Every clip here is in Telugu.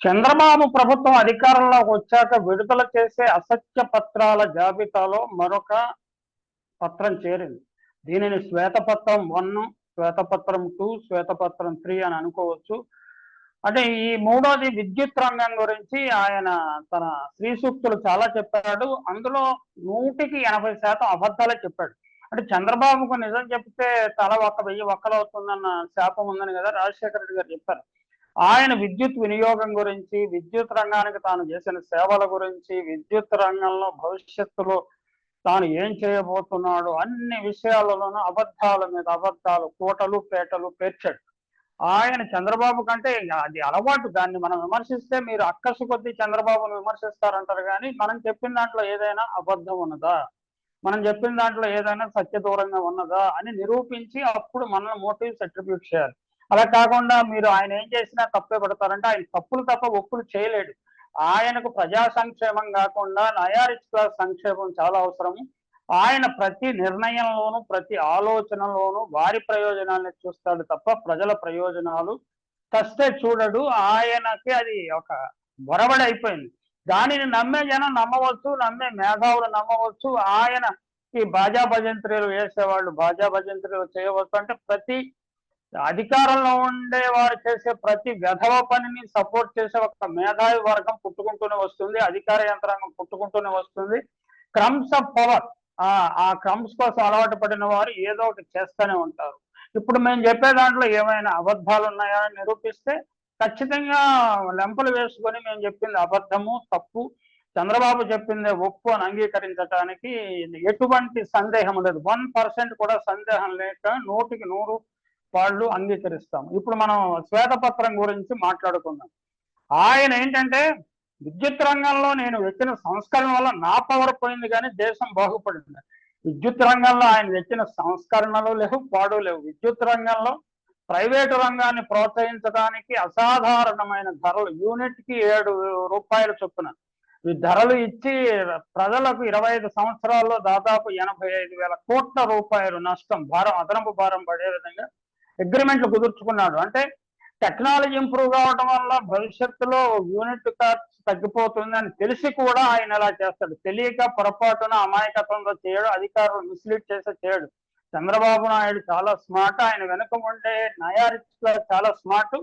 చంద్రబాబు ప్రభుత్వం అధికారంలోకి వచ్చాక విడుదల చేసే అసత్య పత్రాల జాబితాలో మరొక పత్రం చేరింది. దీనిని శ్వేతపత్రం వన్ శ్వేతపత్రం టూ శ్వేతపత్రం త్రీ అని అనుకోవచ్చు. అంటే ఈ మూడోది విద్యుత్ రంగం గురించి ఆయన తన శ్రీ సూక్తులు చాలా చెప్పాడు. అందులో నూటికి ఎనభై శాతం అబద్ధాలే చెప్పాడు. అంటే చంద్రబాబుకు నిజం చెప్తే తల ఒక్క వెయ్యి ఒక్కలవుతుందన్న శాపం ఉందని కదా రాజశేఖర రెడ్డి గారు చెప్పారు. ఆయన విద్యుత్ వినియోగం గురించి విద్యుత్ రంగానికి తాను చేసిన సేవల గురించి విద్యుత్ రంగంలో భవిష్యత్తులో తాను ఏం చేయబోతున్నాడు అన్ని విషయాలలోనూ అబద్ధాల మీద అబద్ధాలు కోటలు పేటలు పేర్చాడు. ఆయన చంద్రబాబు కంటే అది అలవాటు. దాన్ని మనం విమర్శిస్తే మీరు అక్కసు కొద్దీ చంద్రబాబును విమర్శిస్తారంటారు కానీ మనం చెప్పిన దాంట్లో ఏదైనా అబద్ధం ఉన్నదా? మనం చెప్పిన దాంట్లో ఏదైనా సత్య దూరంగా ఉన్నదా? అని నిరూపించి అప్పుడు మనల్ని మోటివ్స్ అట్రిబ్యూట్ చేయాలి. అలా కాకుండా మీరు ఆయన ఏం చేసినా తప్పే పడతారంటే ఆయన తప్పులు తప్ప ఒప్పులు చేయలేడు. ఆయనకు ప్రజా సంక్షేమం కాకుండా నయారిచ్ క్లాస్ సంక్షేమం చాలా అవసరం. ఆయన ప్రతి నిర్ణయంలోనూ ప్రతి ఆలోచనలోనూ వారి ప్రయోజనాన్ని చూస్తాడు తప్ప ప్రజల ప్రయోజనాలు చస్తే చూడడు. ఆయనకి అది ఒక బొరబడి అయిపోయింది. దానిని నమ్మే జనం నమ్మవచ్చు నమ్మే మేధావులు నమ్మవచ్చు. ఆయన ఈ బాజా భజంత్రీలు వేసేవాళ్ళు బాజా భజంత్రీలు చేయవచ్చు అంటే ప్రతి అధికారంలో ఉండే వారు చేసే ప్రతి వెధవ పనిని సపోర్ట్ చేసే ఒక మేధావి వర్గం పుట్టుకుంటూనే వస్తుంది. అధికార యంత్రాంగం పుట్టుకుంటూనే వస్తుంది. క్రమ్స్ ఆఫ్ పవర్ ఆ క్రమ్స్ కోసం అలవాటు పడిన వారు ఏదో ఒకటి చేస్తూనే ఉంటారు. ఇప్పుడు మేము చెప్పే దాంట్లో ఏమైనా అబద్ధాలు ఉన్నాయా అని నిరూపిస్తే ఖచ్చితంగా లెంపలు వేసుకొని మేము చెప్పింది అబద్ధము తప్పు. చంద్రబాబు చెప్పింది ఒప్పు అని అంగీకరించడానికి ఎటువంటి సందేహం లేదు. వన్ పర్సెంట్ కూడా సందేహం లేక నూటికి నూరు వాళ్ళు అంగీకరిస్తాం ఇప్పుడు మనం శ్వేతపత్రం గురించి మాట్లాడుకుందాం. ఆయన ఏంటంటే విద్యుత్ రంగంలో నేను వచ్చిన సంస్కరణ వల్ల నా పవర్ పోయింది కానీ దేశం బాగుపడింది. విద్యుత్ రంగంలో ఆయన తెచ్చిన సంస్కరణలు లేవు పాడు లేవు. విద్యుత్ రంగంలో ప్రైవేటు రంగాన్ని ప్రోత్సహించడానికి అసాధారణమైన ధరలు యూనిట్కి ఏడు రూపాయల చొప్పున. ఈ ధరలు ఇచ్చి ప్రజలకు ఇరవై ఐదు సంవత్సరాల్లో దాదాపు ఎనభై ఐదు వేల కోట్ల రూపాయలు నష్టం భారం అదనపు భారం పడే విధంగా అగ్రిమెంట్లు కుదుర్చుకున్నాడు. అంటే టెక్నాలజీ ఇంప్రూవ్ కావడం వల్ల భవిష్యత్తులో యూనిట్ ఖర్చు తగ్గిపోతుంది అని తెలిసి కూడా ఆయన ఇలా చేస్తాడు. తెలియక పొరపాటున అమాయకత్వంలో చేయడు అధికారులు మిస్లీడ్ చేసే చేయడు. చంద్రబాబు నాయుడు చాలా స్మార్ట్ ఆయన వెనుక ఉండే నయారిచ్లో చాలా స్మార్ట్.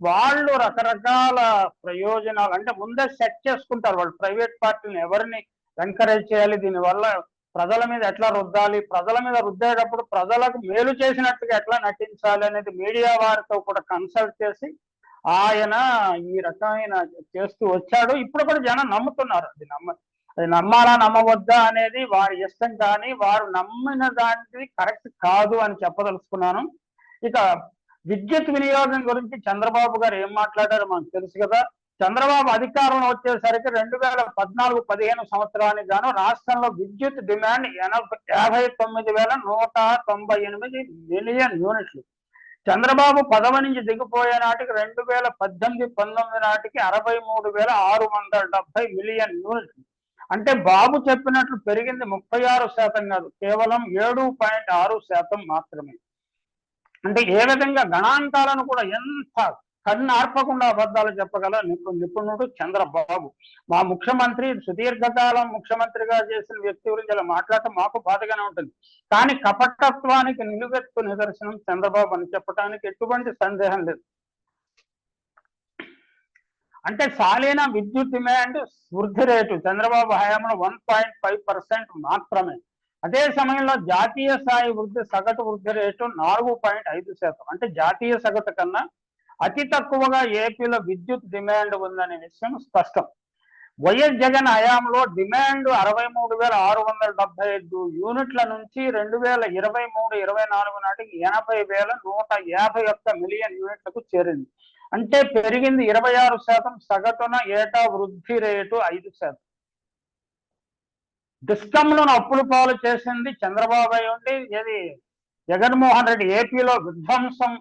వాళ్ళు రకరకాల ప్రయోజనాలు అంటే ముందే సెట్ చేసుకుంటారు. వాళ్ళు ప్రైవేట్ పార్టీని ఎవరిని ఎంకరేజ్ చేయాలి దీనివల్ల ప్రజల మీద ఎట్లా రుద్దాలి? ప్రజల మీద రుద్దేటప్పుడు ప్రజలకు మేలు చేసినట్టుగా ఎట్లా నటించాలి అనేది మీడియా వారితో కూడా కన్సల్ట్ చేసి ఆయన ఈ రకమైన చేస్తూ వచ్చాడు. ఇప్పుడు కూడా జనం నమ్ముతున్నారు. అది నమ్మ అది నమ్మాలా నమ్మవద్దా అనేది వారి ఇష్టం కానీ వారు నమ్మిన దానికి కరెక్ట్ కాదు అని చెప్పదలుచుకున్నాను. ఇక విద్యుత్ వినియోగం గురించి చంద్రబాబు గారు ఏం మాట్లాడారో మనకు తెలుసు కదా. చంద్రబాబు అధికారంలో వచ్చేసరికి రెండు వేల పద్నాలుగు పదిహేను సంవత్సరానికి గాను రాష్ట్రంలో విద్యుత్ డిమాండ్ ఎనభై యాభై తొమ్మిది వేల నూట తొంభై ఎనిమిది మిలియన్ యూనిట్లు. చంద్రబాబు పదవి నుంచి దిగిపోయే నాటికి రెండు వేల పద్దెనిమిది పంతొమ్మిది నాటికి అరవై మూడు వేల ఆరు వందల డెబ్బై మిలియన్ యూనిట్లు. అంటే బాబు చెప్పినట్లు పెరిగింది ముప్పై ఆరు శాతం కాదు కేవలం ఏడు పాయింట్ ఆరు శాతం మాత్రమే. అంటే ఏ విధంగా గణాంకాలను కూడా ఎంత కన్ను ఆర్పకుండా అబద్ధాలు చెప్పగల నిపుణుడు చంద్రబాబు. మా ముఖ్యమంత్రి సుదీర్ఘకాలం ముఖ్యమంత్రిగా చేసిన వ్యక్తి గురించి ఇలా మాట్లాడటం మాకు బాధగానే ఉంటుంది. కానీ కపటత్వానికి నిలువెత్తు నిదర్శనం చంద్రబాబు అని చెప్పడానికి ఎటువంటి సందేహం లేదు. అంటే సాలీన విద్యుత్ డిమాండ్ వృద్ధి రేటు చంద్రబాబు హయాంలో వన్ పాయింట్ ఫైవ్ పర్సెంట్ మాత్రమే. అదే సమయంలో జాతీయ స్థాయి వృద్ధి సగటు వృద్ధి రేటు నాలుగు పాయింట్ ఐదు శాతం. అంటే జాతీయ సగటు కన్నా అతి తక్కువగా ఏపీలో విద్యుత్ డిమాండ్ ఉందనే విషయం స్పష్టం. వైఎస్ జగన్ హయాంలో డిమాండ్ అరవై మూడు వేల ఆరు వందల డెబ్బై ఐదు యూనిట్ల నుంచి రెండు వేల ఇరవై మూడు ఇరవై నాలుగు నాటికి ఎనభై వేల నూట యాభై ఒక్క మిలియన్ యూనిట్లకు చేరింది. అంటే పెరిగింది ఇరవై ఆరు శాతం సగటున ఏటా వృద్ధి రేటు ఐదు శాతం. డిస్కంలను అప్పులు పాలు చేసింది చంద్రబాబు అయి ఉండి ఇది జగన్మోహన్ రెడ్డి ఏపీలో విధ్వంసం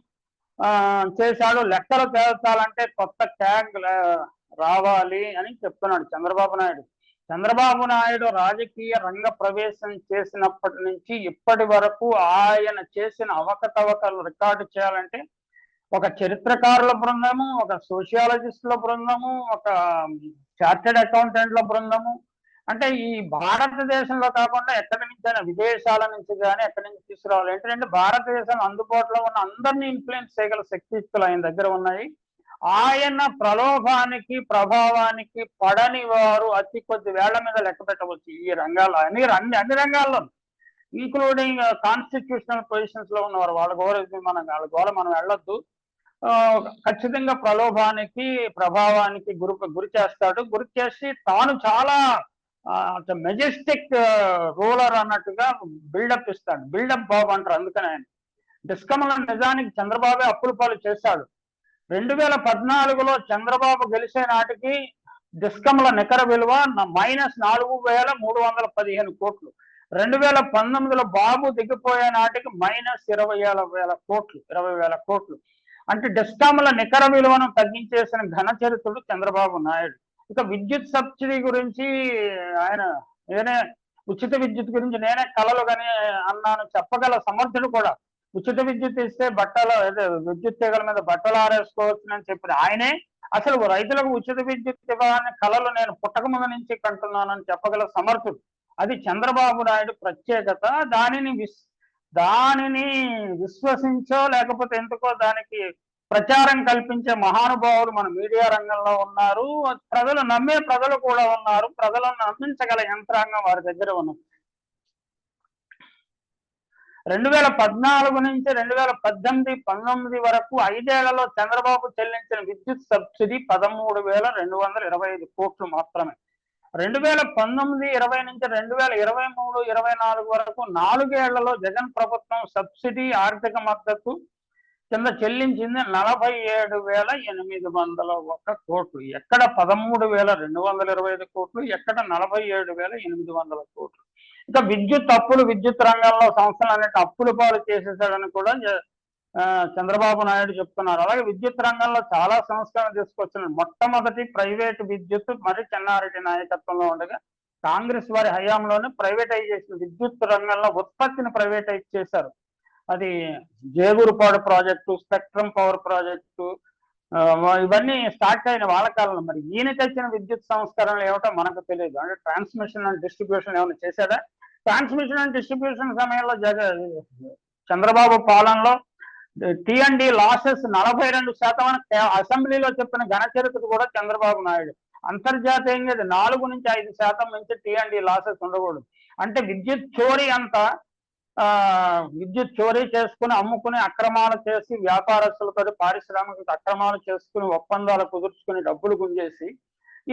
చేశాడు. లెక్కలు తేల్చాలంటే కొత్త ట్యాగ్ రావాలి అని చెప్తున్నాడు చంద్రబాబు నాయుడు. చంద్రబాబు నాయుడు రాజకీయ రంగ ప్రవేశం చేసినప్పటి నుంచి ఇప్పటి వరకు ఆయన చేసిన అవకతవకలు రికార్డు చేయాలంటే ఒక చరిత్రకారుల బృందము ఒక సోషియాలజిస్టుల బృందము ఒక చార్టెడ్ అకౌంటెంట్ల బృందము అంటే ఈ భారతదేశంలో కాకుండా ఎక్కడి నుంచైనా విదేశాల నుంచి కానీ ఎక్కడి నుంచి తీసుకురావాలి ఏంటంటే భారతదేశం అందుబాటులో ఉన్న అందరినీ ఇన్ఫ్లుయెన్స్ చేయగల శక్తియుక్తులు ఆయన దగ్గర ఉన్నాయి. ఆయన ప్రలోభానికి ప్రభావానికి పడని వారు అతి కొద్ది వేళ్ళ మీద లెక్క పెట్టవచ్చు ఈ రంగాల్లో. అన్ని అన్ని అన్ని రంగాల్లో. ఇంక్లూడింగ్ కాన్స్టిట్యూషనల్ పొజిషన్స్లో ఉన్నవారు. వాళ్ళ గోర మనం వాళ్ళ గోర మనం వెళ్ళొద్దు. ఖచ్చితంగా ప్రలోభానికి ప్రభావానికి గురి గురి చేస్తాడు. గురి చేసి తాను చాలా మెజెస్టిక్ రూలర్ అన్నట్టుగా బిల్డప్ ఇస్తాడు. బిల్డప్ బాబు అంటారు అందుకని ఆయన. డిస్కమలం నిజానికి చంద్రబాబు అప్పుల పాలు చేశాడు. రెండు వేల పద్నాలుగులో చంద్రబాబు గెలిచే నాటికి డిస్కమ్ల నికర విలువ మైనస్ నాలుగు వేల మూడు వందల పదిహేను కోట్లు. రెండు వేల పంతొమ్మిదిలో బాబు దిగిపోయే నాటికి మైనస్ ఇరవై ఏళ్ళ వేల కోట్లు ఇరవై వేల కోట్లు. అంటే డిస్కమ్ల నికర విలువను తగ్గించేసిన ఘన చరిత్రుడు చంద్రబాబు నాయుడు. ఇక విద్యుత్ సబ్సిడీ గురించి ఆయన నేనే ఉచిత విద్యుత్ గురించి నేనే కలలు కానీ అన్నాను చెప్పగల సమర్థుడు కూడా. ఉచిత విద్యుత్ ఇస్తే బట్టలు విద్యుత్ తీగల మీద బట్టలు ఆరేసుకోవచ్చు అని చెప్పిన ఆయనే అసలు రైతులకు ఉచిత విద్యుత్ ఇవ్వాలని కళలు నేను పుట్టక ముందు నుంచి కంటున్నానని చెప్పగల సమర్థుడు. అది చంద్రబాబు నాయుడు ప్రత్యేకత. దానిని విస్ దానిని విశ్వసించో లేకపోతే ఎందుకో దానికి ప్రచారం కల్పించే మహానుభావులు మన మీడియా రంగంలో ఉన్నారు. ప్రజలు నమ్మే ప్రజలు కూడా ఉన్నారు. ప్రజలను నమ్మించగల యంత్రాంగం వారి దగ్గర ఉన్నది. రెండు వేల పద్నాలుగు నుంచి రెండు వేల పద్దెనిమిది పంతొమ్మిది వరకు ఐదేళ్ళలో చంద్రబాబు చెల్లించిన విద్యుత్ సబ్సిడీ పదమూడు వేల రెండు వందల ఇరవై ఐదు కోట్లు మాత్రమే. రెండు వేల పంతొమ్మిది ఇరవై నుంచి రెండు వేల ఇరవై మూడు ఇరవై నాలుగు వరకు నాలుగేళ్ళలో జగన్ ప్రభుత్వం సబ్సిడీ ఆర్థిక మద్దతు కింద చెల్లించింది నలభై ఏడు వేల ఎనిమిది వందల ఒక్క కోట్లు. ఎక్కడ పదమూడు వేల రెండు వందల ఇరవై ఐదు కోట్లు ఎక్కడ నలభై ఏడు వేల ఎనిమిది వందల కోట్లు. ఇక విద్యుత్ అప్పులు విద్యుత్ రంగంలో సంస్థలు అనేటి అప్పులు పాలు చేసేసాడని కూడా ఆ, చంద్రబాబు నాయుడు చెప్తున్నారు. అలాగే విద్యుత్ రంగంలో చాలా సంస్కరణలు తీసుకొచ్చిన మొట్టమొదటి ప్రైవేట్ విద్యుత్ మరి చెన్నారెడ్డి నాయకత్వంలో ఉండగా కాంగ్రెస్ వారి హయాంలోనే ప్రైవేటైజేషన్ విద్యుత్ రంగంలో ఉత్పత్తిని ప్రైవేటైజ్ చేశారు. అది Jegurupadu project spectrum power project ఇవన్నీ స్టార్ట్ అయిన వాళ్ళ కాలంలో. మరి ఈయన తెచ్చిన విద్యుత్ సంస్కరణలు ఏమిటో మనకు తెలియదు. అంటే ట్రాన్స్మిషన్ అండ్ డిస్ట్రిబ్యూషన్ ఏమైనా చేశాడా? ట్రాన్స్మిషన్ అండ్ డిస్ట్రిబ్యూషన్ సమయంలో జగ చంద్రబాబు పాలనలో టిఎండి లాసెస్ నలభై రెండు శాతం అసెంబ్లీలో చెప్పిన ఘనచరిత్ర కూడా చంద్రబాబు నాయుడు. అంతర్జాతీయంగా నాలుగు నుంచి ఐదు శాతం నుంచి టిఎండి లాసెస్ ఉండకూడదు. అంటే విద్యుత్ చోరీ అంతా విద్యుత్ చోరీ చేసుకుని అమ్ముకుని అక్రమాలు చేసి వ్యాపారస్తులతో పారిశ్రామిక అక్రమాలు చేసుకుని ఒప్పందాలు కుదుర్చుకుని డబ్బులు గుంజేసి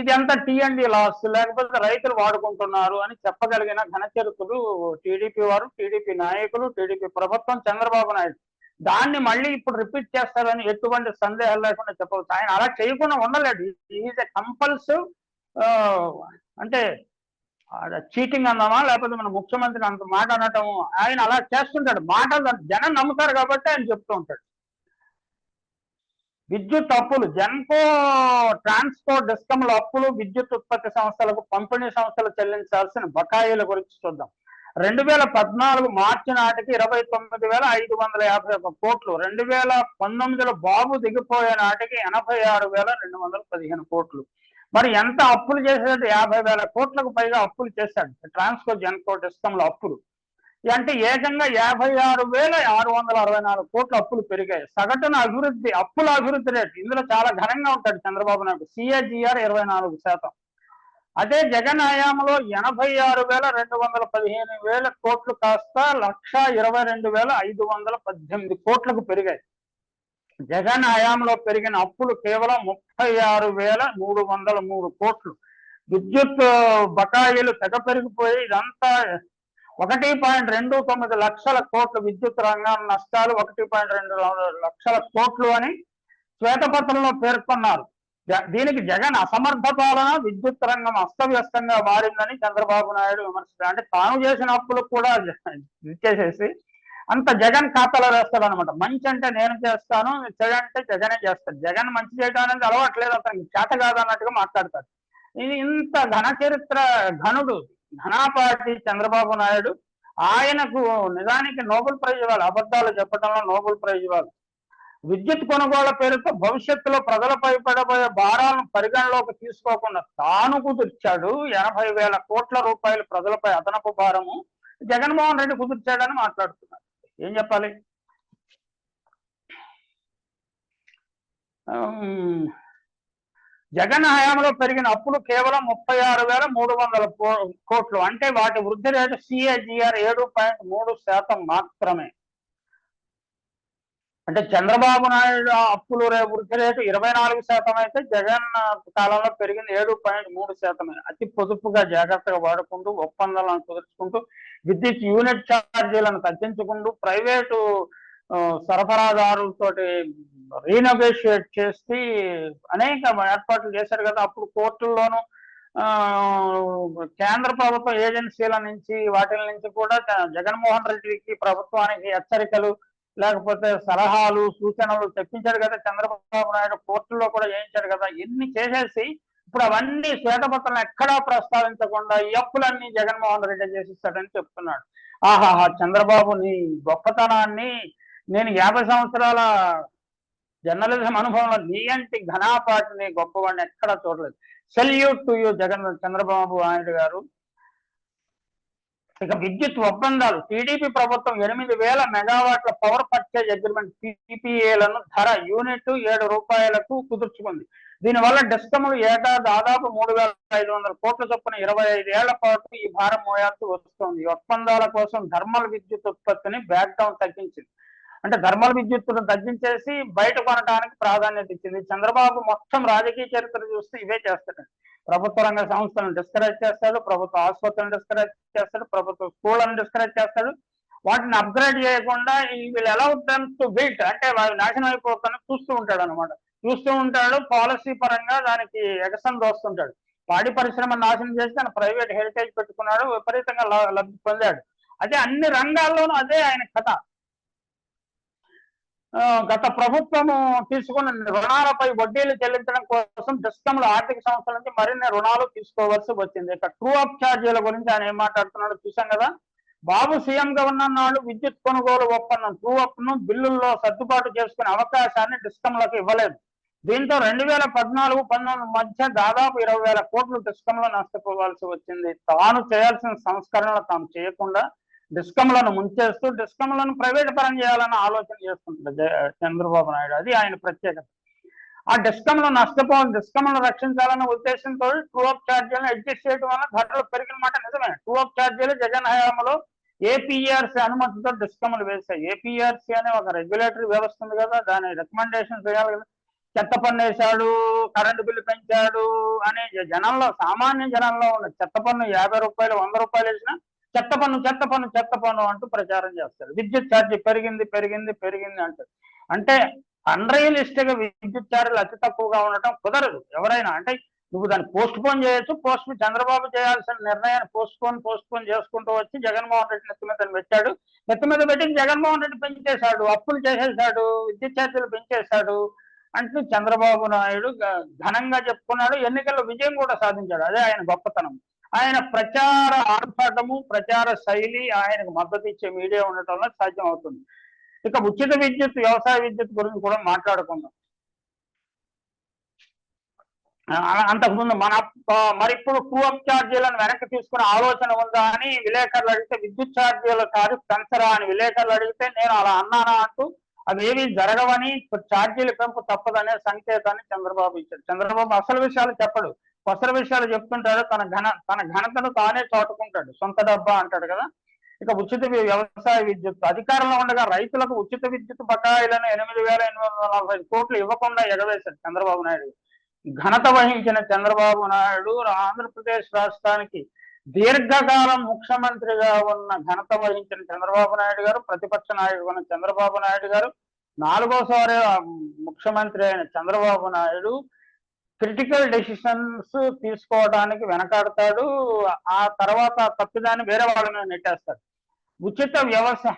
ఇది అంతా టీఎండి లాస్. లేకపోతే రైతులు వాడుకుంటున్నారు అని చెప్పగలిగిన ఘనచరితులు టీడీపీ వారు టీడీపీ నాయకులు టీడీపీ ప్రభుత్వం చంద్రబాబు నాయుడు. దాన్ని మళ్ళీ ఇప్పుడు రిపీట్ చేస్తారని ఎటువంటి సందేహాలు లేకుండా చెప్పవచ్చు. ఆయన అలా చేయకుండా ఉండలేడు. ఈజ్ ఎ కంపల్సివ్ అంటే చీటింగ్ అందామా లేకపోతే మన ముఖ్యమంత్రి అంత మాట అనటము? ఆయన అలా చేస్తుంటాడు. మాటలు జనం నమ్ముతారు కాబట్టి ఆయన చెప్తూ ఉంటాడు. విద్యుత్ అప్పులు జన్కో ట్రాన్స్పోర్ట్ డిస్కమ్ల అప్పులు విద్యుత్ ఉత్పత్తి సంస్థలకు పంపిణీ సంస్థలు చెల్లించాల్సిన బకాయిల గురించి చూద్దాం. రెండు వేల పద్నాలుగు మార్చి నాటికి ఇరవై తొమ్మిది వేల ఐదు వందల యాభై ఒక కోట్లు. రెండు వేల పంతొమ్మిదిలో బాబు దిగిపోయే నాటికి ఎనభై ఆరు వేల రెండు వందల పదిహేను కోట్లు. మరి ఎంత అప్పులు చేసేది యాభై వేల కోట్లకు పైగా అప్పులు చేశాడు. ట్రాన్స్కో జన్కో డిస్కమ్ల అప్పులు. అంటే ఏకంగా యాభై ఆరు వేల ఆరు వందల అరవై నాలుగు కోట్ల అప్పులు పెరిగాయి. సగటున అభివృద్ధి అప్పుల అభివృద్ధి రేటు. ఇందులో చాలా ఘనంగా ఉంటాడు చంద్రబాబు నాయుడు. సిఏజిఆర్ ఇరవై నాలుగు శాతం. అదే జగన్ ఆయామలో ఎనభై ఆరు వేల రెండు వందల పదిహేను వేల కోట్లు కాస్త లక్ష ఇరవై రెండు వేల ఐదు వందల పద్దెనిమిది కోట్లకు పెరిగాయి. జగన్ హయాంలో పెరిగిన అప్పులు కేవలం ముప్పై ఆరు వేల మూడు వందల మూడు కోట్లు. విద్యుత్ బకాయిలు తెగ పెరిగిపోయి ఇదంతా ఒకటి పాయింట్ రెండు తొమ్మిది లక్షల కోట్లు విద్యుత్ రంగం నష్టాలు ఒకటి పాయింట్ రెండు లక్షల కోట్లు అని శ్వేతపత్రంలో పేర్కొన్నారు. జ- దీనికి జగన్ అసమర్థ వలన విద్యుత్ రంగం అస్తవ్యస్తంగా మారిందని చంద్రబాబు నాయుడు విమర్శించారు. అంటే తాను చేసిన అప్పులు కూడా ఇచ్చేసేసి అంత జగన్ ఖాతాలో వేస్తాడు అనమాట మంచి అంటే నేను చేస్తాను చెడు అంటే జగనే చేస్తాడు. జగన్ మంచి చేయడం అనేది అలవాట్లేదు అతనికి. చేత కాదన్నట్టుగా మాట్లాడతాడు. ఇంత ఘన చరిత్ర ఘనుడు ఘనాపాటి చంద్రబాబు నాయుడు ఆయనకు నిజానికి నోబెల్ ప్రైజ్ ఇవ్వాలి. అబద్ధాలు చెప్పడంలో నోబెల్ ప్రైజ్ ఇవ్వాలి. విద్యుత్ కొనుగోళ్ళ పేరుతో భవిష్యత్తులో ప్రజలపై పడబోయే భారాలను పరిగణలోకి తీసుకోకుండా తాను కుదిర్చాడు. ఎనభై వేల కోట్ల రూపాయలు ప్రజలపై అదనపు భారము జగన్మోహన్ రెడ్డి కుదిర్చాడని మాట్లాడుతున్నారు ఏం చెప్పాలి? జగన్ హయాంలో పెరిగిన అప్పులు కేవలం ముప్పై ఆరు వేల మూడు వందల కోట్లు. అంటే వాటి వృద్ధి రేటు సిఏజిఆర్ ఏడు పాయింట్ మూడు శాతం మాత్రమే. అంటే చంద్రబాబు నాయుడు అప్పులు రేపు వృద్ధి రేటు ఇరవై నాలుగు శాతం అయితే జగన్ కాలంలో పెరిగింది ఏడు పాయింట్ మూడు శాతమే. అతి పొదుపుగా జాగ్రత్తగా వాడుకుంటూ ఒప్పందాలను కుదుర్చుకుంటూ విద్యుత్ యూనిట్ ఛార్జీలను తగ్గించుకుంటూ ప్రైవేటు సరఫరాదారులతో సరఫరాదారులతోటి చేసి అనేక ఏర్పాట్లు చేశారు కదా. అప్పుడు కోర్టుల్లోనూ కేంద్ర ప్రభుత్వ ఏజెన్సీల నుంచి వాటి నుంచి కూడా జగన్మోహన్ రెడ్డికి ప్రభుత్వానికి హెచ్చరికలు లేకపోతే సలహాలు సూచనలు తెప్పించాడు కదా చంద్రబాబు నాయుడు కోర్టులో కూడా చేయించాడు కదా. ఇన్ని చేసేసి ఇప్పుడు అవన్నీ శ్వేతపత్రం ఎక్కడా ప్రస్తావించకుండా ఈ అప్పులన్నీ జగన్మోహన్ రెడ్డి చేసిస్తాడని చెప్తున్నాడు. ఆహాహా చంద్రబాబు నీ గొప్పతనాన్ని నేను యాభై సంవత్సరాల జర్నలిజం అనుభవంలో నీ అంటి ఘనాపాటిని గొప్పవాడిని ఎక్కడా చూడలేదు. Salute to you Jagan Chandrababu Naidu గారు. ఇక విద్యుత్ ఒప్పందాలు టీడీపీ ప్రభుత్వం ఎనిమిది వేల మెగావాట్ల పవర్ పర్చేజ్ అగ్రిమెంట్ పీపీఏలను ధర యూనిట్ ఏడు రూపాయలకు కుదుర్చుకుంది. దీనివల్ల డిస్కములు ఏటా దాదాపు మూడు వేల ఐదు వందల కోట్ల చొప్పున ఇరవై ఐదు ఏళ్ళ పాటు ఈ భారం మోయాల్సి వస్తుంది. ఒప్పందాల కోసం థర్మల్ విద్యుత్ ఉత్పత్తిని బ్యాక్ డౌన్ తగ్గించింది. అంటే థర్మల్ విద్యుత్తును తగ్గించేసి బయట కొనడానికి ప్రాధాన్యత ఇచ్చింది. చంద్రబాబు మొత్తం రాజకీయ చరిత్ర చూస్తే ఇవే చేస్తాడు ప్రభుత్వ రంగ సంస్థలను డిస్కరేజ్ చేస్తాడు ప్రభుత్వ ఆసుపత్రులను డిస్కరేజ్ చేస్తాడు ప్రభుత్వ స్కూళ్ళను డిస్కరేజ్ చేస్తాడు. వాటిని అప్గ్రేడ్ చేయకుండా వీళ్ళు ఎలా టు బిల్ట్ అంటే వాళ్ళు నాశనం అయిపోతాను చూస్తూ ఉంటాడు అనమాట చూస్తూ ఉంటాడు పాలసీ పరంగా దానికి ఎగసం దోస్తుంటాడు పాడి పరిశ్రమ నాశనం చేసి తన ప్రైవేట్ హెరిటేజ్ పెట్టుకున్నాడు విపరీతంగా లబ్ధి పొందాడు. అదే అన్ని రంగాల్లోనూ అదే ఆయన కథ. గత ప్రభుత్వము తీసుకున్న రుణాలపై వడ్డీలు చెల్లించడం కోసం డిస్కంల ఆర్థిక సంస్థల నుంచి మరిన్ని రుణాలు తీసుకోవాల్సి వచ్చింది. ఇక ట్రూ అప్ ఛార్జీల గురించి ఆయన ఏం మాట్లాడుతున్నాడు చూసాం కదా? బాబు సీఎం గా ఉన్న నాడు విద్యుత్ కొనుగోలు ఒప్పందం ట్రూ అప్ను బిల్లుల్లో సర్దుబాటు చేసుకునే అవకాశాన్ని డిస్కంలకు ఇవ్వలేదు. దీంతో రెండు వేల పద్నాలుగు పంతొమ్మిది మధ్య దాదాపు ఇరవై వేల కోట్లు డిస్కంలో నష్టపోవాల్సి వచ్చింది. తాను చేయాల్సిన సంస్కరణలు తాము చేయకుండా డిస్కంలను ముంచేస్తూ డిస్కంలను ప్రైవేట్ పరం చేయాలన్న ఆలోచన చేస్తుంటాడు చంద్రబాబు నాయుడు. అది ఆయన ప్రత్యేకత. ఆ డిస్కంలో నష్టపోవాలి డిస్కంలను రక్షించాలన్న ఉద్దేశంతో టూ అప్ ఛార్జీలను అడ్జస్ట్ చేయడం వల్ల ధరలు పెరిగిన మాట నిజమే. టూ అప్ ఛార్జీలు జగన్ హయాంలో ఏపీఆర్సీ అనుమతితో డిస్కమ్లు వేశాయి. ఏపీఆర్సీ అనే ఒక రెగ్యులేటరీ వ్యవస్థ ఉంది కదా దాని రికమెండేషన్ చేయాలి కదా. చెత్త పన్ను వేశాడు కరెంటు బిల్లు పెంచాడు అనే జనంలో సామాన్య జనంలో ఉన్న చెత్త పన్ను యాభై రూపాయలు వంద రూపాయలు వేసినా చెత్త పన్ను చెత్త పన్ను చెత్త పన్ను అంటూ ప్రచారం చేస్తారు. విద్యుత్ ఛార్జీ పెరిగింది పెరిగింది పెరిగింది అంటారు. అంటే అన్రియలిస్టిక్గా విద్యుత్ ఛార్జీలు అతి తక్కువగా ఉండటం కుదరదు. ఎవరైనా అంటే నువ్వు దాన్ని పోస్ట్ పోన్ చేయొచ్చు పోస్ట్ చంద్రబాబు చేయాల్సిన నిర్ణయాన్ని పోస్ట్ పోన్ పోస్ట్ పోన్ చేసుకుంటూ వచ్చి జగన్మోహన్ రెడ్డి నెత్తి మీద పెట్టాడు. నెత్తి మీద పెట్టి జగన్మోహన్ రెడ్డి పెంచేశాడు అప్పులు చేసేశాడు విద్యుత్ ఛార్జీలు పెంచేశాడు అంటూ చంద్రబాబు నాయుడు ఘనంగా చెప్పుకున్నాడు. ఎన్నికల్లో విజయం కూడా సాధించాడు. అదే ఆయన గొప్పతనం. ఆయన ప్రచార ఆర్భాటము ప్రచార శైలి ఆయనకు మద్దతు ఇచ్చే మీడియా ఉండటం వల్ల సాధ్యం అవుతుంది. ఇక ఉచిత విద్యుత్ వ్యవసాయ విద్యుత్ గురించి కూడా మాట్లాడుకుందాం. అంతకుముందు మన మరి ఇప్పుడు టూ అప్ ఛార్జీలను వెనక్కి తీసుకునే ఆలోచన ఉందా అని విలేకరులు అడిగితే విద్యుత్ ఛార్జీల కాదు పెంచరా అని విలేకరులు అడిగితే నేను అలా అన్నానా అంటూ అవి ఏవి జరగవని ఛార్జీల పెంపు తప్పదనే సంకేతాన్ని చంద్రబాబు ఇచ్చాడు. చంద్రబాబు అసలు విషయాలు చెప్పడు. కొసర విషయాలు చెప్తుంటాడు తన ఘన తన ఘనతను తానే చాటుకుంటాడు. సొంత డబ్బా అంటాడు కదా. ఇక ఉచిత వ్యవసాయ విద్యుత్. అధికారంలో ఉండగా రైతులకు ఉచిత విద్యుత్ బకాయిలను ఎనిమిది వేల ఎనిమిది వందల నలభై కోట్లు ఇవ్వకుండా ఎగవేశాడు చంద్రబాబు నాయుడు. ఘనత వహించిన చంద్రబాబు నాయుడు ఆంధ్రప్రదేశ్ రాష్ట్రానికి దీర్ఘకాలం ముఖ్యమంత్రిగా ఉన్న ఘనత వహించిన చంద్రబాబు నాయుడు గారు ప్రతిపక్ష నాయకుడు ఉన్న చంద్రబాబు నాయుడు గారు నాలుగోసారి ముఖ్యమంత్రి అయిన చంద్రబాబు నాయుడు క్రిటికల్ డెసిషన్స్ తీసుకోవడానికి వెనకాడతాడు. ఆ తర్వాత తప్పిదాన్ని వేరే వాళ్ళ మీద నెట్టేస్తాడు. ఉచిత వ్యవసాయ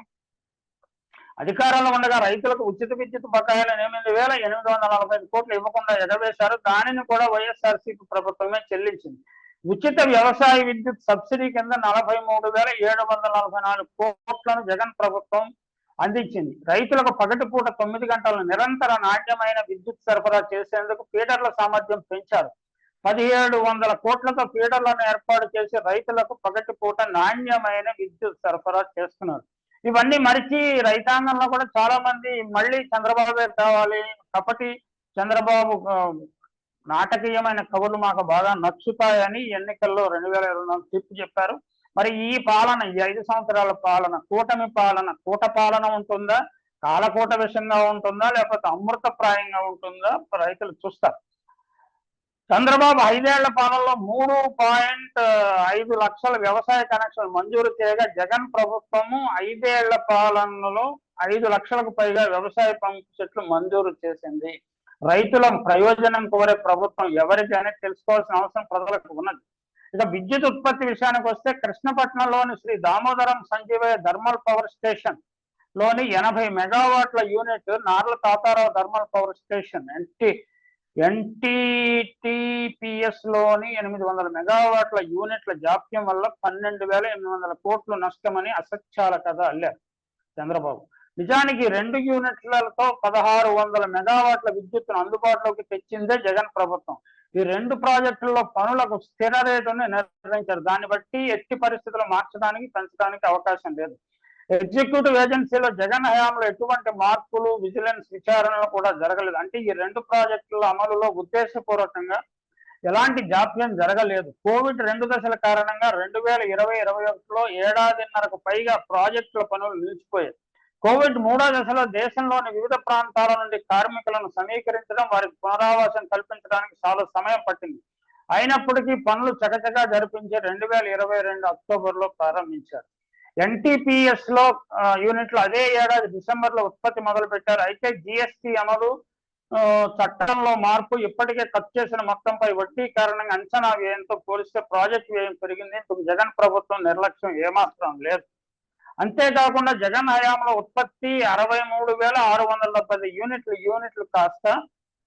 అధికారంలో ఉండగా రైతులకు ఉచిత విద్యుత్ బకాయిలు ఎనిమిది వేల ఎనిమిది వందల నలభై ఐదు కోట్లు ఇవ్వకుండా ఎగవేశారు. దానిని కూడా వైఎస్ఆర్సీపీ ప్రభుత్వమే చెల్లించింది. ఉచిత వ్యవసాయ విద్యుత్ సబ్సిడీ కింద నలభై మూడు వేల ఏడు వందల నలభై నాలుగు కోట్లను జగన్ ప్రభుత్వం అందించింది. రైతులకు పగటిపూట తొమ్మిది గంటల నిరంతర నాణ్యమైన విద్యుత్ సరఫరా చేసేందుకు ఫీడర్ల సామర్థ్యం పెంచారు. పదిహేడు వందల కోట్లతో ఫీడర్లను ఏర్పాటు చేసి రైతులకు పగటిపూట నాణ్యమైన విద్యుత్ సరఫరా చేస్తున్నారు. ఇవన్నీ మరిచి రైతాంగంలో కూడా చాలా మంది మళ్ళీ చంద్రబాబు కావాలి కపటి చంద్రబాబు నాటకీయమైన కవులు మాకు బాగా నచ్చుతాయని ఎన్నికల్లో రెండు వేల ఇరవై నాలుగు తీర్పు చెప్పారు. మరి ఈ పాలన ఈ ఐదు సంవత్సరాల పాలన కూటమి పాలన కూట పాలన ఉంటుందా? కాలకూట విషయంగా ఉంటుందా? లేకపోతే అమృతప్రాయంగా ఉంటుందా? రైతులు చూస్తారు. చంద్రబాబు ఐదేళ్ళ పాలనలో మూడు పాయింట్ ఐదు లక్షల వ్యవసాయ కనెక్షన్ మంజూరు చేయగా జగన్ ప్రభుత్వము ఐదేళ్ళ పాలనలో ఐదు లక్షలకు పైగా వ్యవసాయ పంపు చెట్లు మంజూరు చేసింది. రైతుల ప్రయోజనం కోరే ప్రభుత్వం ఎవరికి అనేది తెలుసుకోవాల్సిన అవసరం ప్రజలకు ఉన్నది. ఇక విద్యుత్ ఉత్పత్తి విషయానికి వస్తే కృష్ణపట్నంలోని శ్రీ దామోదరం సంజీవయ్య థర్మల్ పవర్ స్టేషన్లోని ఎనభై మెగావాట్ల unit Narla Tatarao thermal power station N ఎన్టీటీపీఎస్లోని ఎనిమిది వందల మెగావాట్ల యూనిట్ల జాప్యం వల్ల పన్నెండు వేల ఎనిమిది వందల కోట్లు నష్టమని అసత్యాల కథ అల్లారు చంద్రబాబు. నిజానికి రెండు యూనిట్లతో పదహారు వందల మెగావాట్ల విద్యుత్తును అందుబాటులోకి తెచ్చిందే జగన్ ప్రభుత్వం. ఈ రెండు ప్రాజెక్టుల్లో పనులకు స్థిర రేటును నిర్ణయించారు. దాన్ని బట్టి ఎట్టి పరిస్థితులు మార్చడానికి పెంచడానికి అవకాశం లేదు. ఎగ్జిక్యూటివ్ ఏజెన్సీలో జగన్ హయాంలో ఎటువంటి మార్పులు విజిలెన్స్ విచారణలు కూడా జరగలేదు. అంటే ఈ రెండు ప్రాజెక్టుల అమలులో ఉద్దేశపూర్వకంగా ఎలాంటి జాప్యం జరగలేదు. కోవిడ్ రెండు దశల కారణంగా రెండు వేల ఇరవై ఇరవై ఒకటిలో ఏడాదిన్నరకు పైగా ప్రాజెక్టుల పనులు నిలిచిపోయాయి. కోవిడ్ మూడో దశలో దేశంలోని వివిధ ప్రాంతాల నుండి కార్మికులను సమీకరించడం వారికి పునరావాసం కల్పించడానికి చాలా సమయం పట్టింది. అయినప్పటికీ పనులు చకచకా జరిపించి రెండు వేల ఇరవై రెండు అక్టోబర్లో ప్రారంభించారు. ఎన్టీపీఎస్లో యూనిట్లు అదే ఏడాది డిసెంబర్లో ఉత్పత్తి మొదలు పెట్టారు అయితే జిఎస్టి అమలు చట్టంలో మార్పు ఇప్పటికే ఖర్చు చేసిన మొత్తంపై వడ్డీ కారణంగా అంచనా వ్యయంతో పోలిస్తే ప్రాజెక్ట్ వ్యయం పెరిగింది. ఇందుకు జగన్ ప్రభుత్వం నిర్లక్ష్యం ఏమాత్రం లేదు. అంతేకాకుండా జగన్ హయాంలో ఉత్పత్తి అరవై మూడు వేల ఆరు వందల డెబ్బై యూనిట్లు యూనిట్లు కాస్త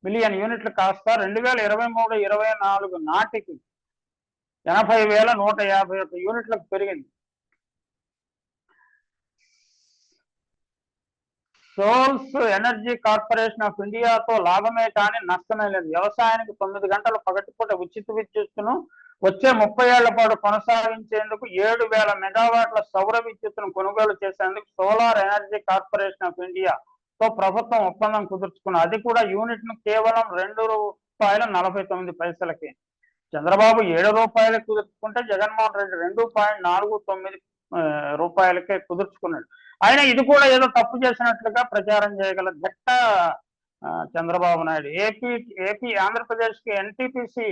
మిలియన్ యూనిట్లు కాస్త రెండు వేల ఇరవై మూడు ఇరవై నాలుగు నాటికి ఎనభై వేల నూట యాభై ఒక్క యూనిట్లకు పెరిగింది. సోల్స్ ఎనర్జీ కార్పొరేషన్ ఆఫ్ ఇండియాతో లాభమే కానీ నష్టమే లేదు. వ్యవసాయానికి తొమ్మిది గంటల పగటిపూట ఉచిత విద్యుత్తును వచ్చే ముప్పై ఏళ్ళ పాటు కొనసాగించేందుకు ఏడు వేల మెగావాట్ల సౌర విద్యుత్తును కొనుగోలు చేసేందుకు solar energy corporation of India తో ప్రభుత్వం ఒప్పందం కుదుర్చుకున్నది అది కూడా యూనిట్ను కేవలం రెండు రూపాయల నలభై తొమ్మిది పైసలకి. చంద్రబాబు ఏడు రూపాయలకు కుదుర్చుకుంటే జగన్మోహన్ రెడ్డి రెండు పాయింట్ నాలుగు తొమ్మిది రూపాయలకే కుదుర్చుకున్నాడు. ఆయన ఇది కూడా ఏదో తప్పు చేసినట్లుగా ప్రచారం చేయగల దిట్ట చంద్రబాబు నాయుడు. ఏపీ ఏపీ ఆంధ్రప్రదేశ్కి ఎన్టీపీసీ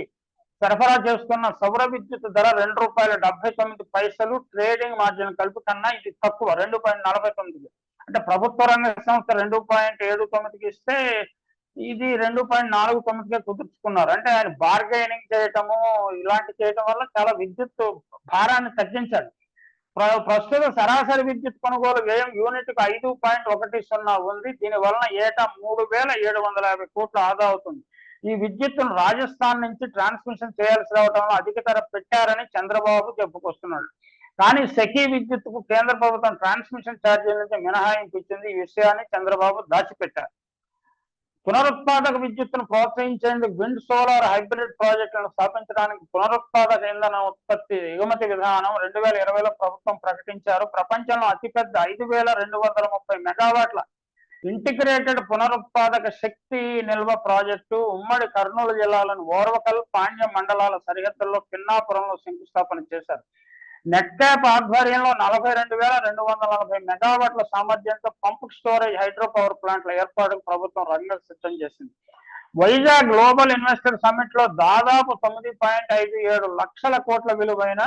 సరఫరా చేస్తున్న సౌర విద్యుత్ ధర రెండు రూపాయల డెబ్బై తొమ్మిది పైసలు ట్రేడింగ్ మార్జిన్ కలిపి కన్నా ఇది తక్కువ రెండు పాయింట్ నలభై తొమ్మిది. అంటే ప్రభుత్వ రంగ సంస్థ రెండు పాయింట్ ఏడు తొమ్మిదికి ఇస్తే ఇది రెండు పాయింట్ నాలుగు తొమ్మిదిగా కుదుర్చుకున్నారు. అంటే ఆయన బార్గెనింగ్ చేయటము ఇలాంటి చేయటం వల్ల చాలా విద్యుత్ భారాన్ని తగ్గించాడు. ప్రస్తుత సరాసరి విద్యుత్ కొనుగోలు వ్యయం యూనిట్కు ఐదు పాయింట్ ఒకటి సున్నా ఉంది. దీని వలన ఏటా మూడు వేల ఏడు వందల యాభై కోట్లు ఆదా అవుతుంది. ఈ విద్యుత్తును రాజస్థాన్ నుంచి ట్రాన్స్మిషన్ చేయాల్సి రావడంలో అధిక ధర పెట్టారని చంద్రబాబు చెప్పుకొస్తున్నాడు. కానీ సెకీ విద్యుత్తుకు కేంద్ర ప్రభుత్వం ట్రాన్స్మిషన్ ఛార్జీల నుంచి మినహాయింపు ఇచ్చింది ఈ విషయాన్ని చంద్రబాబు దాచిపెట్టారు. పునరుత్పాదక విద్యుత్తును ప్రోత్సహించేందుకు విండ్ సోలార్ హైబ్రిడ్ ప్రాజెక్టులను స్థాపించడానికి పునరుత్పాదక ఇంధన ఉత్పత్తి ఎగుమతి విధానం రెండు వేల ఇరవైలో ప్రభుత్వం ప్రకటించారు. ప్రపంచంలో అతిపెద్ద ఐదు వేల రెండు వందల ముప్పై మెగావాట్ల ఇంటిగ్రేటెడ్ పునరుత్పాదక శక్తి నిల్వ ప్రాజెక్టు ఉమ్మడి కర్నూలు జిల్లాలోని ఓర్వకల్ పాండ్యం మండలాల సరిహద్దుల్లో పిన్నాపురంలో శంకుస్థాపన చేశారు. నెట్క్యాప్ ఆధ్వర్యంలో నలభై రెండు వేల రెండు వందల నలభై మెగావాట్ల సామర్థ్యంతో పంప్ స్టోరేజ్ హైడ్రో పవర్ ప్లాంట్ల ఏర్పాటుకు ప్రభుత్వం రంగం సిద్ధం చేసింది. వైజాగ్ గ్లోబల్ ఇన్వెస్టర్ సమ్మిట్లో దాదాపు తొమ్మిది పాయింట్ ఐదు ఏడు లక్షల కోట్ల విలువైన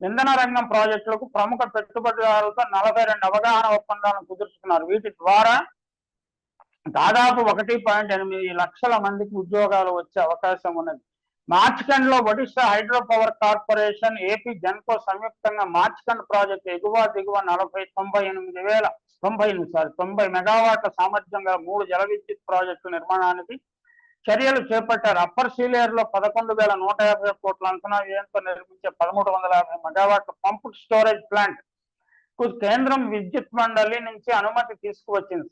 ఇంధన రంగం ప్రాజెక్టులకు ప్రముఖ పెట్టుబడిదారులతో నలభై రెండు అవగాహన ఒప్పందాలను కుదుర్చుకున్నారు. వీటి ద్వారా దాదాపు ఒకటి పాయింట్ ఎనిమిది లక్షల మందికి ఉద్యోగాలు వచ్చే అవకాశం ఉన్నది. మార్చ్కండ్లో Odisha hydro power corporation AP Genco సంయుక్తంగా మార్చికండ్ ప్రాజెక్టు ఎగువ దిగువ నలభై తొంభై ఎనిమిది వేల తొంభై ఎనిమిది సారీ తొంభై మెగావాట్ల సామర్థ్యం గల మూడు జల విద్యుత్ ప్రాజెక్టు నిర్మాణానికి చర్యలు చేపట్టారు. అప్పర్ సీలియర్లో పదకొండు వేల నూట యాభై కోట్ల అంచనా వ్యయంతో నిర్మించే పదమూడు వందల యాభై మెగావాట్ల పంప్ స్టోరేజ్ ప్లాంట్కు కేంద్రం విద్యుత్ మండలి నుంచి అనుమతి తీసుకువచ్చింది.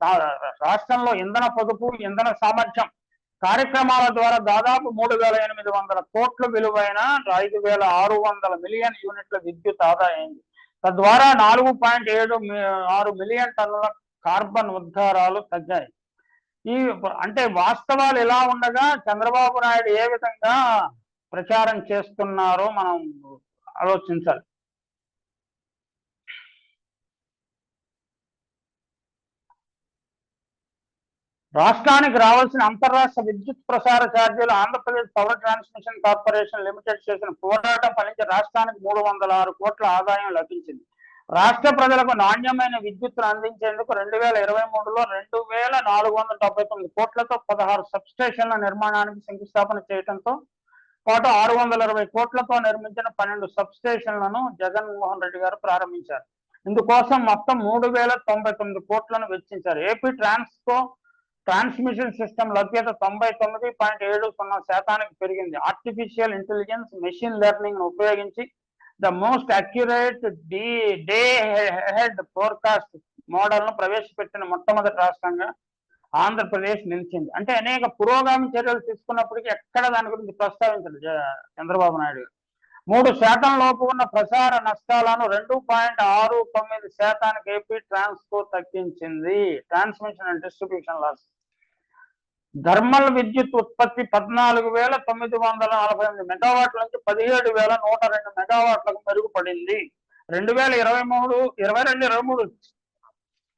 రాష్ట్రంలో ఇంధన పొదుపు ఇంధన సామర్థ్యం కార్యక్రమాల ద్వారా దాదాపు మూడు వేల ఎనిమిది వందల కోట్ల విలువైన ఐదు వేల ఆరు వందల మిలియన్ యూనిట్ల విద్యుత్ ఆదా అయింది తద్వారా నాలుగు పాయింట్ ఏడు ఆరు మిలియన్ టన్నుల కార్బన్ ఉద్గారాలు తగ్గాయి. ఈ అంటే వాస్తవాలు ఎలా ఉండగా చంద్రబాబు నాయుడు ఏ విధంగా ప్రచారం చేస్తున్నారో మనం ఆలోచించాలి. రాష్ట్రానికి రావాల్సిన అంతర్రాష్ట్ర విద్యుత్ ప్రసార ఛార్జీలు Andhra Pradesh power transmission corporation limited చేసిన పోరాటం ఫలించి రాష్ట్రానికి మూడు వందల ఆరు కోట్ల ఆదాయం లభించింది. రాష్ట్ర ప్రజలకు నాణ్యమైన విద్యుత్తును అందించేందుకు రెండు వేల ఇరవై మూడులో రెండు వేల నాలుగు వందల డెబ్బై తొమ్మిది కోట్లతో పదహారు సబ్స్టేషన్ల నిర్మాణానికి శంకుస్థాపన చేయడంతో పాటు ఆరు వందల ఇరవై కోట్లతో నిర్మించిన పన్నెండు సబ్స్టేషన్లను జగన్మోహన్ రెడ్డి గారు ప్రారంభించారు. ఇందుకోసం మొత్తం మూడు వేల తొంభై తొమ్మిది కోట్లను వెచ్చించారు. ఏపీ ట్రాన్స్కో ట్రాన్స్మిషన్ సిస్టమ్ లభ్యత తొంభై తొమ్మిది పాయింట్ ఏడు సున్నా శాతానికి పెరిగింది. ఆర్టిఫిషియల్ ఇంటెలిజెన్స్ మెషిన్ లెర్నింగ్ ఉపయోగించి the most accurate D day ahead forecast మోడల్ను ప్రవేశపెట్టిన మొట్టమొదటి రాష్ట్రంగా ఆంధ్రప్రదేశ్ నిలిచింది. అంటే అనేక పురోగామి చర్యలు తీసుకున్నప్పటికీ ఎక్కడ దాని గురించి ప్రస్తావించరు చంద్రబాబు నాయుడు మూడు శాతం లోపు ఉన్న ప్రసార నష్టాలను రెండు పాయింట్ ఆరు తొమ్మిది శాతానికి ఏపీ ట్రాన్స్కో తగ్గించింది. Transmission and distribution loss thermal విద్యుత్ ఉత్పత్తి పద్నాలుగు వేల తొమ్మిది వందల నలభై ఎనిమిది మెగావాట్ల నుంచి పదిహేడు వేల నూట రెండు మెగావాట్లకు మెరుగుపడింది. రెండు వేల ఇరవై మూడు ఇరవై రెండు ఇరవై మూడు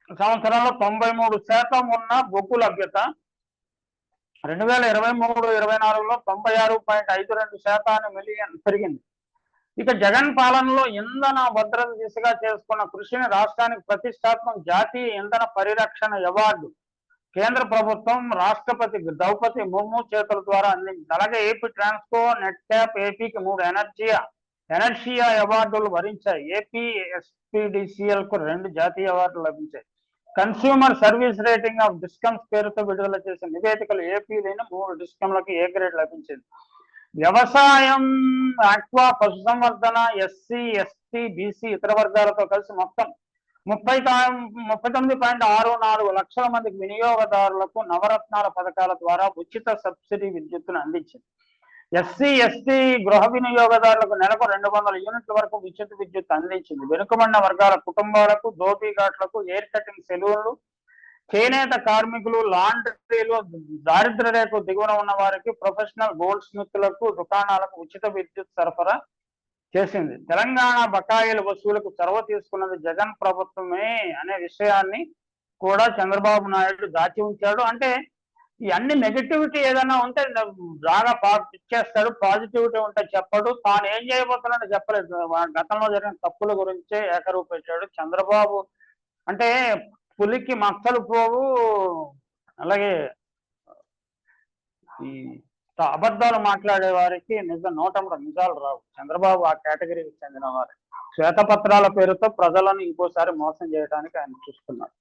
సంవత్సరంలో తొంభై మూడు శాతం ఉన్న బొగ్గు లభ్యత రెండు వేల ఇరవై మూడు ఇరవై నాలుగులో తొంభై ఆరు పాయింట్ ఐదు రెండు శాతాన్ని మిలియన్ పెరిగింది. ఇక జగన్ పాలనలో ఇంధన భద్రత దిశగా చేసుకున్న కృషిని రాష్ట్రానికి ప్రతిష్టాత్మక జాతీయ ఇంధన పరిరక్షణ అవార్డు కేంద్ర ప్రభుత్వం రాష్ట్రపతి ద్రౌపది ముర్ము చేతుల ద్వారా అందించింది. అలాగే ఏపీ ట్రాన్స్కో నెట్ క్యాప్ ఏపీకి మూడు ఎనర్జియా ఎనర్జియా అవార్డులు వరించాయి. ఏపీ ఎస్పీడిసిఎల్కు రెండు జాతీయ అవార్డులు లభించాయి. Consumer service rating of discoms పేరుతో విడుదల చేసిన నివేదికలు ఏపీలోని మూడు డిస్కమ్లకు ఏ గ్రేడ్ లభించింది? వ్యవసాయం ఆక్వా పశుసంవర్ధన ఎస్సీ ఎస్టీ బీసీ ఇతర వర్గాలతో కలిసి మొత్తం ముప్పై ముప్పై తొమ్మిది పాయింట్ ఆరు నాలుగు లక్షల మంది వినియోగదారులకు నవరత్నాల పథకాల ద్వారా ఉచిత సబ్సిడీ విద్యుత్తును అందించింది. ఎస్సీ ఎస్టీ గృహ వినియోగదారులకు నెలకు రెండు వందల యూనిట్ల వరకు విద్యుత్ విద్యుత్ అందించింది. వెనుకబడిన వర్గాల కుటుంబాలకు ధోబీఘాట్లకు ఎయిర్ కటింగ్ సెలూన్లు చేనేత కార్మికులు లాండ్రీలు దారిద్ర రేఖ దిగువన ఉన్న వారికి ప్రొఫెషనల్ గోల్డ్ స్మిత్లకు దుకాణాలకు ఉచిత విద్యుత్ సరఫరా చేసింది. తెలంగాణ బకాయిల వసూలకు చొరవ తీసుకున్నది జగన్ ప్రభుత్వమే అనే విషయాన్ని కూడా చంద్రబాబు నాయుడు దాచి ఉంచాడు. అంటే ఈ అన్ని నెగటివిటీ ఏదైనా ఉంటే బాగా పా- ఇచ్చేస్తాడు. పాజిటివిటీ ఉంటే చెప్పడు. తాను ఏం చేయబోతున్నాడో చెప్పలేదు. గతంలో జరిగిన తప్పుల గురించే ఏకరువు పెట్టాడు చంద్రబాబు. అంటే పులికి మచ్చలు పోవు. అలాగే ఈ సో అబద్ధాలు మాట్లాడే వారికి నిజ నోటంలో నిజాలు రావు. చంద్రబాబు ఆ కేటగిరీకి చెందిన వారు శ్వేతపత్రాల పేరుతో ప్రజలను ఇంకోసారి మోసం చేయడానికి ఆయన చూస్తున్నారు